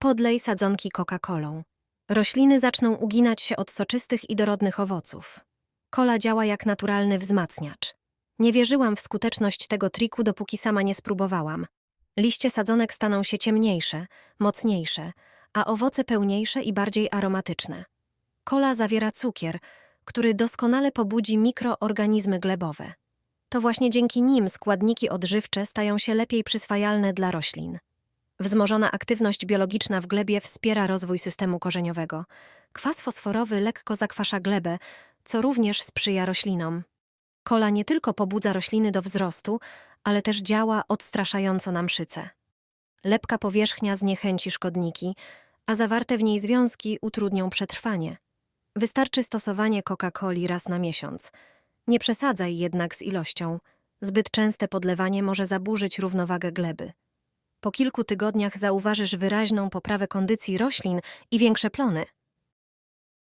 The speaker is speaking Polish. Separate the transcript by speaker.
Speaker 1: Podlej sadzonki Coca-Colą. Rośliny zaczną uginać się od soczystych i dorodnych owoców. Kola działa jak naturalny wzmacniacz. Nie wierzyłam w skuteczność tego triku, dopóki sama nie spróbowałam. Liście sadzonek staną się ciemniejsze, mocniejsze, a owoce pełniejsze i bardziej aromatyczne. Kola zawiera cukier, który doskonale pobudzi mikroorganizmy glebowe. To właśnie dzięki nim składniki odżywcze stają się lepiej przyswajalne dla roślin. Wzmożona aktywność biologiczna w glebie wspiera rozwój systemu korzeniowego. Kwas fosforowy lekko zakwasza glebę, co również sprzyja roślinom. Kola nie tylko pobudza rośliny do wzrostu, ale też działa odstraszająco na mszyce. Lepka powierzchnia zniechęci szkodniki, a zawarte w niej związki utrudnią przetrwanie. Wystarczy stosowanie Coca-Coli raz na miesiąc. Nie przesadzaj jednak z ilością. Zbyt częste podlewanie może zaburzyć równowagę gleby. Po kilku tygodniach zauważysz wyraźną poprawę kondycji roślin i większe plony.